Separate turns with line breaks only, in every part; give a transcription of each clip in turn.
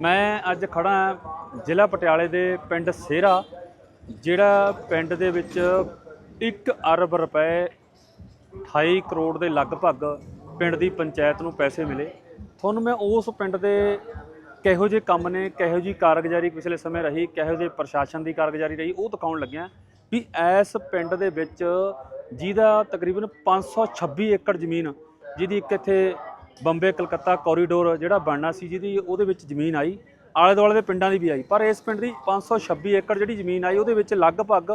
ਮੈਂ ਅੱਜ ਖੜਾ ਜ਼ਿਲ੍ਹਾ ਪਟਿਆਲੇ ਦੇ ਪਿੰਡ ਸੇਰਾ, ਜਿਹੜਾ ਪਿੰਡ ਦੇ ਵਿੱਚ 1 ਅਰਬ ਰੁਪਏ 28 ਕਰੋੜ ਦੇ ਲਗਭਗ ਪਿੰਡ ਦੀ ਪੰਚਾਇਤ ਨੂੰ ਪੈਸੇ ਮਿਲੇ। ਤੁਹਾਨੂੰ ਮੈਂ ਉਸ ਪਿੰਡ ਦੇ ਕਿਹੋ ਜਿਹੇ ਕੰਮ ਨੇ, ਕਿਹੋ ਜਿਹੀ ਕਾਰਗੁਜ਼ਾਰੀ ਪਿਛਲੇ ਸਮੇਂ ਰਹੀ, ਕਿਹੋ ਜਿਹੇ ਪ੍ਰਸ਼ਾਸਨ ਦੀ ਕਾਰਗੁਜ਼ਾਰੀ ਰਹੀ, ਉਹ ਦਿਖਾਉਣ ਲੱਗਿਆ ਵੀ ਇਸ ਪਿੰਡ ਦੇ ਵਿੱਚ ਜਿਹਦਾ ਤਕਰੀਬਨ 526 ਏਕੜ ਜ਼ਮੀਨ, ਜਿਹਦੀ ਇੱਕ ਇੱਥੇ ਬੰਬੇ ਕਲਕੱਤਾ ਕੋਰੀਡੋਰ ਜਿਹੜਾ ਬਣਨਾ ਸੀ ਜਿਹਦੀ ਉਹਦੇ ਵਿੱਚ ਜ਼ਮੀਨ ਆਈ ਆਲੇ ਦੁਆਲੇ ਦੇ ਪਿੰਡਾਂ ਦੀ ਵੀ ਆਈ। ਪਰ ਇਸ ਪਿੰਡ ਦੀ 526 ਏਕੜ ਜਿਹੜੀ ਜ਼ਮੀਨ ਆਈ ਉਹਦੇ ਵਿੱਚ ਲਗਭਗ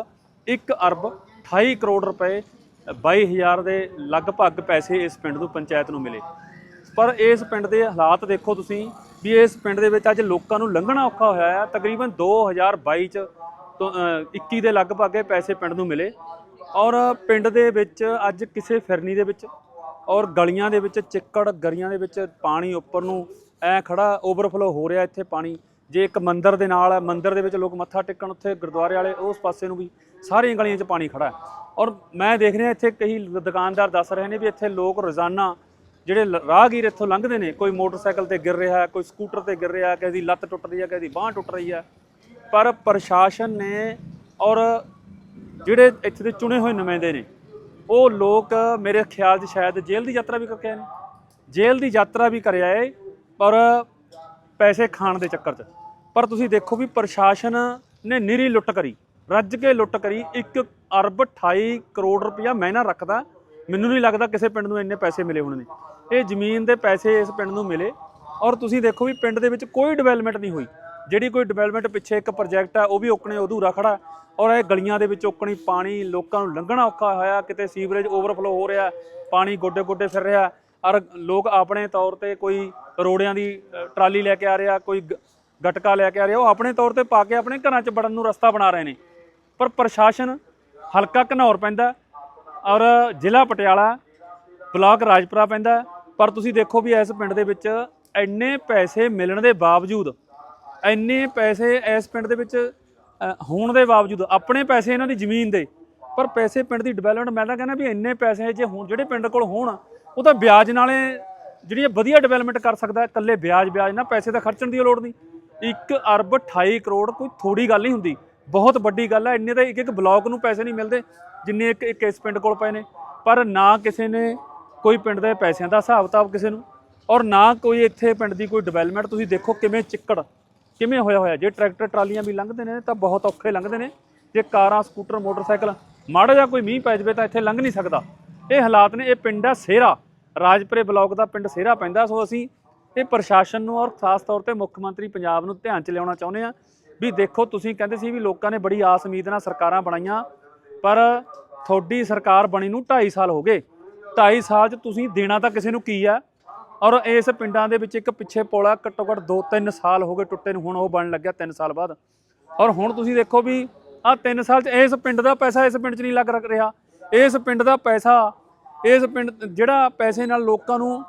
1 ਅਰਬ 28 ਕਰੋੜ ਰੁਪਏ 22000 ਦੇ ਲਗਭਗ ਪੈਸੇ ਇਸ ਪਿੰਡ ਨੂੰ ਪੰਚਾਇਤ ਨੂੰ ਮਿਲੇ। ਪਰ ਇਸ ਪਿੰਡ ਦੇ ਹਾਲਾਤ ਦੇਖੋ ਤੁਸੀਂ ਵੀ ਇਸ ਪਿੰਡ ਦੇ ਵਿੱਚ ਅੱਜ ਲੋਕਾਂ ਨੂੰ ਲੰਘਣਾ ਔਖਾ ਹੋਇਆ ਹੈ ਤਕਰੀਬਨ 2022 ਚ ਤੋਂ ਅ, 21 ਦੇ ਲਗਭਗ ਇਹ ਪੈਸੇ ਪਿੰਡ ਨੂੰ ਮਿਲੇ। ਔਰ ਪਿੰਡ ਦੇ ਵਿੱਚ ਅੱਜ ਕਿਸੇ ਫਿਰਨੀ ਦੇ ਵਿੱਚ ਔਰ ਗਲੀਆਂ ਦੇ ਵਿੱਚ ਚਿੱਕੜ, ਗਲੀਆਂ ਦੇ ਵਿੱਚ ਪਾਣੀ ਉੱਪਰ ਨੂੰ ਐ ਖੜਾ ਓਵਰਫਲੋ ਹੋ ਰਿਹਾ ਇੱਥੇ ਪਾਣੀ। ਜੇ ਇੱਕ ਮੰਦਿਰ ਦੇ ਨਾਲ ਹੈ ਮੰਦਿਰ ਦੇ ਵਿੱਚ ਲੋਕ ਮੱਥਾ ਟੇਕਣ ਉੱਥੇ ਗੁਰਦੁਆਰੇ ਵਾਲੇ, ਉਸ ਪਾਸੇ ਨੂੰ ਵੀ ਸਾਰੀਆਂ ਗਲੀਆਂ 'ਚ ਪਾਣੀ ਖੜਾ ਹੈ। ਔਰ ਮੈਂ ਦੇਖ ਰਿਹਾ ਇੱਥੇ ਕਈ ਦੁਕਾਨਦਾਰ ਦੱਸ ਰਹੇ ਨੇ ਵੀ ਇੱਥੇ ਲੋਕ ਰੋਜ਼ਾਨਾ ਜਿਹੜੇ ਲ- ਰਾਹਗੀਰ ਇੱਥੋਂ ਲੰਘਦੇ ਨੇ, ਕੋਈ ਮੋਟਰਸਾਈਕਲ ਤੇ ਗਿਰ ਰਿਹਾ, ਕੋਈ ਸਕੂਟਰ ਤੇ ਗਿਰ ਰਿਹਾ, ਕਿਸੇ ਦੀ ਲੱਤ ਟੁੱਟ ਰਹੀ ਹੈ, ਕਿਸੇ ਦੀ ਬਾਹ ਟੁੱਟ ਰਹੀ ਹੈ। ਪਰ ਪ੍ਰਸ਼ਾਸਨ ਨੇ ਔਰ ਜਿਹੜੇ ਇੱਥੇ ਦੇ ਚੁਣੇ ਹੋਏ ਨੁਮਾਇੰਦੇ ਨੇ ਉਹ ਲੋਕ ਮੇਰੇ ਖਿਆਲ 'ਚ ਸ਼ਾਇਦ ਜੇਲ੍ਹ ਦੀ ਯਾਤਰਾ ਵੀ ਕਰਕੇ ਆਏ ਨੇ। ਜੇਲ੍ਹ ਦੀ ਯਾਤਰਾ ਵੀ ਕਰਿਆ ਏ, ਪਰ ਪੈਸੇ ਖਾਣ ਦੇ ਚੱਕਰ 'ਚ। ਪਰ ਤੁਸੀਂ ਦੇਖੋ ਵੀ ਪ੍ਰਸ਼ਾਸਨ ਨੇ ਨਿਰੀ ਲੁੱਟ ਕਰੀ, ਰੱਜ ਕੇ ਲੁੱਟ ਕਰੀ। 1 ਅਰਬ 28 ਕਰੋੜ ਰੁਪਇਆ ਮਹੀਨਾ ਰੱਖਦਾ, ਮੈਨੂੰ ਨਹੀਂ ਲੱਗਦਾ ਕਿਸੇ ਪਿੰਡ ਨੂੰ ਇੰਨੇ ਪੈਸੇ ਮਿਲੇ ਹੋਣੇ ਨੇ ਇਹ ਜ਼ਮੀਨ ਦੇ ਪੈਸੇ ਇਸ ਪਿੰਡ ਨੂੰ ਮਿਲੇ। ਔਰ ਤੁਸੀਂ ਦੇਖੋ ਵੀ ਪਿੰਡ ਦੇ ਵਿੱਚ ਕੋਈ ਡਿਵੈਲਪਮੈਂਟ ਨਹੀਂ ਹੋਈ। ਜਿਹੜੀ ਕੋਈ ਡਿਵੈਲਪਮੈਂਟ ਪਿੱਛੇ ਇੱਕ ਪ੍ਰੋਜੈਕਟ ਆ, ਉਹ ਵੀ ਓਕਣੇ ਅਧੂਰਾ ਖੜਾ ਔਰ ਇਹ ਗਲੀਆਂ ਦੇ ਵਿੱਚ ਓਕਣੀ ਪਾਣੀ ਲੋਕਾਂ ਨੂੰ ਲੰਘਣਾ ਔਖਾ ਹੋਇਆ, ਕਿਤੇ ਸੀਵਰੇਜ ਓਵਰਫਲੋ ਹੋ ਰਿਹਾ, ਪਾਣੀ ਗੋਡੇ ਗੋਡੇ ਫਿਰ ਰਿਹਾ। ਔਰ ਲੋਕ ਆਪਣੇ ਤੌਰ ਤੇ ਕੋਈ ਰੋੜਿਆਂ ਦੀ ਟਰਾਲੀ ਲੈ ਕੇ ਆ ਰਿਹਾ, ਕੋਈ ਗ- ਗਟਕਾ ਲੈ ਕੇ ਆ ਰਿਹਾ, ਉਹ ਆਪਣੇ ਤੌਰ ਤੇ ਪਾ ਕੇ ਆਪਣੇ ਘਰਾਂ 'ਚ ਵੜਨ ਨੂੰ ਰਸਤਾ ਬਣਾ ਰਹੇ ਨੇ। ਪਰ ਪ੍ਰਸ਼ਾਸਨ ਹਲਕਾ ਘਨੌਰ ਪੈਂਦਾ, ਔਰ ਜ਼ਿਲ੍ਹਾ ਪਟਿਆਲਾ ਬਲਾਕ ਰਾਜਪੁਰਾ ਪੈਂਦਾ। ਪਰ ਤੁਸੀਂ ਦੇਖੋ ਵੀ ਇਸ ਪਿੰਡ ਦੇ ਵਿੱਚ ਇੰਨੇ ਪੈਸੇ ਮਿਲਣ ਦੇ ਬਾਵਜੂਦ ਇੰਨੇ ਪੈਸੇ ਇਸ ਪਿੰਡ ਦੇ ਵਿੱਚ ਹੋਣ ਦੇ ਬਾਵਜੂਦ, ਆਪਣੇ ਪੈਸੇ ਇਹਨਾਂ ਦੀ ਜ਼ਮੀਨ ਦੇ, ਪਰ ਪੈਸੇ ਪਿੰਡ ਦੀ ਡਿਵੈਲਪਮੈਂਟ ਮੈਂ ਤਾਂ ਕਹਿੰਦਾ ਵੀ ਇੰਨੇ ਪੈਸੇ ਜੇ ਹੁਣ ਜਿਹੜੇ ਪਿੰਡ ਕੋਲ ਹੋਣ, ਉਹ ਤਾਂ ਵਿਆਜ ਨਾਲੇ ਜਿਹੜੀ ਵਧੀਆ ਡਿਵੈਲਪਮੈਂਟ ਕਰ ਸਕਦਾ ਇਕੱਲੇ ਵਿਆਜ ਵਿਆਜ ਨਾ, ਪੈਸੇ ਤਾਂ ਖਰਚਣ ਦੀ ਲੋੜ ਨਹੀਂ। 1 ਅਰਬ 28 ਕਰੋੜ ਕੋਈ ਥੋੜੀ ਗੱਲ ਨਹੀਂ ਹੁੰਦੀ। ਬਹੁਤ ਵੱਡੀ ਗੱਲ ਹੈ ਇੰਨੇ ਤਾਂ ਇੱਕ ਇੱਕ ਬਲਾਕ ਨੂੰ ਪੈਸੇ ਨਹੀਂ ਮਿਲਦੇ, ਜਿੰਨੇ ਇੱਕ ਇੱਕ ਇਸ ਪਿੰਡ ਕੋਲ ਪਏ ਨੇ। ਪਰ ਨਾ ਕਿਸੇ ਨੇ ਕੋਈ ਪਿੰਡ ਦੇ ਪੈਸਿਆਂ ਦਾ ਹਿਸਾਬ ਕਿਤਾਬ ਕਿਸੇ ਨੂੰ, ਔਰ ਨਾ ਕੋਈ ਇੱਥੇ ਪਿੰਡ ਦੀ ਕੋਈ ਡਿਵੈਲਪਮੈਂਟ ਤੁਸੀਂ ਦੇਖੋ ਕਿਵੇਂ ਚਿੱਕੜ। ਕਿਵੇਂ ਹੋਇਆ ਹੋਇਆ? ਜੇ ਟਰੈਕਟਰ ਟਰਾਲੀਆਂ ਵੀ ਲੰਘਦੇ ਨੇ ਤਾਂ ਬਹੁਤ ਔਖੇ ਲੰਘਦੇ ਨੇ। ਜੇ ਕਾਰਾਂ, ਸਕੂਟਰ, ਮੋਟਰਸਾਈਕਲ ਮਾੜਾ ਜਿਹਾ ਕੋਈ ਮੀਂਹ ਪੈ ਜਾਵੇ ਤਾਂ ਇੱਥੇ ਲੰਘ ਨਹੀਂ ਸਕਦਾ। ਇਹ ਹਾਲਾਤ ਨੇ, ਇਹ ਪਿੰਡ ਆ ਸੇਰਾ। ਰਾਜਪੁਰੇ ਬਲਾਕ ਦਾ ਪਿੰਡ ਸੇਰਾ ਪੈਂਦਾ। ਸੋ ਅਸੀਂ ਇਹ ਪ੍ਰਸ਼ਾਸਨ ਨੂੰ ਔਰ ਖਾਸ ਤੌਰ ਤੇ ਮੁੱਖ ਮੰਤਰੀ ਪੰਜਾਬ ਨੂੰ ਧਿਆਨ ਚ ਲਿਆਉਣਾ ਚਾਹੁੰਦੇ ਆ ਵੀ ਦੇਖੋ, ਤੁਸੀਂ ਕਹਿੰਦੇ ਸੀ ਵੀ ਲੋਕਾਂ ਨੇ ਬੜੀ ਆਸ ਉਮੀਦ ਨਾਲ ਸਰਕਾਰਾਂ ਬਣਾਈਆਂ, ਪਰ ਤੁਹਾਡੀ ਸਰਕਾਰ ਬਣੀ ਨੂੰ 2.5 ਸਾਲ ਹੋ ਗਏ। 2.5 ਸਾਲ 'ਚ ਤੁਸੀਂ ਦੇਣਾ ਤਾਂ ਕਿਸੇ ਨੂੰ ਕੀ ਆ? ਔਰ ਇਸ ਪਿੰਡਾਂ ਦੇ ਵਿੱਚ ਇੱਕ ਪਿੱਛੇ ਪੁਲ ਘੱਟੋ ਘੱਟ 2-3 ਸਾਲ ਹੋ ਗਏ ਟੁੱਟੇ ਨੂੰ, ਹੁਣ ਉਹ ਬਣਨ ਲੱਗਿਆ 3 ਸਾਲ ਬਾਅਦ। ਔਰ ਹੁਣ ਤੁਸੀਂ ਦੇਖੋ ਵੀ ਆ 3 ਸਾਲ 'ਚ ਇਸ ਪਿੰਡ ਦਾ ਪੈਸਾ ਇਸ ਪਿੰਡ 'ਚ ਨਹੀਂ ਲੱਗ ਰ- ਰਿਹਾ। ਇਸ ਪਿੰਡ ਦਾ ਪੈਸਾ, ਇਸ ਪਿੰਡ ਜਿਹੜਾ ਪੈਸੇ ਨਾਲ ਲੋਕਾਂ ਨੂੰ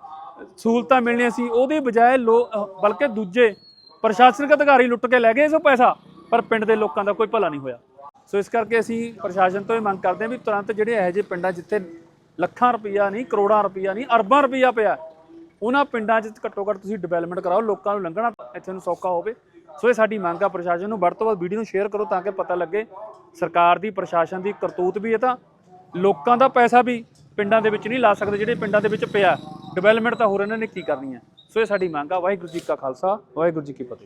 ਸਹੂਲਤਾਂ ਮਿਲਣੀਆਂ ਸੀ, ਉਹਦੇ ਬਜਾਏ ਲੋ- ਬਲਕਿ ਦੂਜੇ ਪ੍ਰਸ਼ਾਸਨਿਕ ਅਧਿਕਾਰੀ ਲੁੱਟ ਕੇ ਲੈ ਗਏ ਸੋ ਪੈਸਾ, ਪਰ ਪਿੰਡ ਦੇ ਲੋਕਾਂ ਦਾ ਕੋਈ ਭਲਾ ਨਹੀਂ ਹੋਇਆ। ਸੋ ਇਸ ਕਰਕੇ ਅਸੀਂ ਪ੍ਰਸ਼ਾਸਨ ਤੋਂ ਇਹ ਮੰਗ ਕਰਦੇ ਹਾਂ ਵੀ ਤੁਰੰਤ ਜਿਹੜੇ ਇਹੋ ਜਿਹੇ ਪਿੰਡਾਂ ਜਿੱਥੇ ਲੱਖਾਂ ਰੁਪਈਆ ਨਹੀਂ, ਕਰੋੜਾਂ ਰੁਪਈਆ ਨਹੀਂ, ਅਰਬਾਂ ਰੁਪਈਆ ਪਿਆ ਉਹਨਾਂ ਪਿੰਡਾਂ 'ਚ ਘੱਟੋ ਘੱਟ ਤੁਸੀਂ ਡਿਵੈਲਪਮੈਂਟ ਕਰਾਓ, ਲੋਕਾਂ ਨੂੰ ਲੰਘਣਾ ਇੱਥੇ ਨੂੰ ਸੌਖਾ ਹੋਵੇ। ਸੋ ਇਹ ਸਾਡੀ ਮੰਗ ਆ ਪ੍ਰਸ਼ਾਸਨ ਨੂੰ। ਵੱਧ ਤੋਂ ਵੱਧ ਵੀਡੀਓ ਨੂੰ ਸ਼ੇਅਰ ਕਰੋ ਤਾਂ ਕਿ ਪਤਾ ਲੱਗੇ ਸਰਕਾਰ ਦੀ, ਪ੍ਰਸ਼ਾਸਨ ਦੀ ਕਰਤੂਤ ਵੀ ਹੈ ਤਾਂ ਲੋਕਾਂ ਦਾ ਪੈਸਾ ਵੀ ਪਿੰਡਾਂ ਦੇ ਵਿੱਚ ਨਹੀਂ ਲਾ ਸਕਦੇ, ਜਿਹੜੇ ਪਿੰਡਾਂ ਦੇ ਵਿੱਚ ਪਿਆ। ਡਿਵੈਲਪਮੈਂਟ ਤਾਂ ਹੋਰ ਇਹਨਾਂ ਨੇ ਕੀ ਕਰਨੀ ਹੈ ਸੋ ਇਹ ਸਾਡੀ ਮੰਗ ਆ। ਵਾਹਿਗੁਰੂ ਜੀ ਕਾ ਖਾਲਸਾ, ਵਾਹਿਗੁਰੂ ਜੀ ਕੀ ਫਤਿਹ।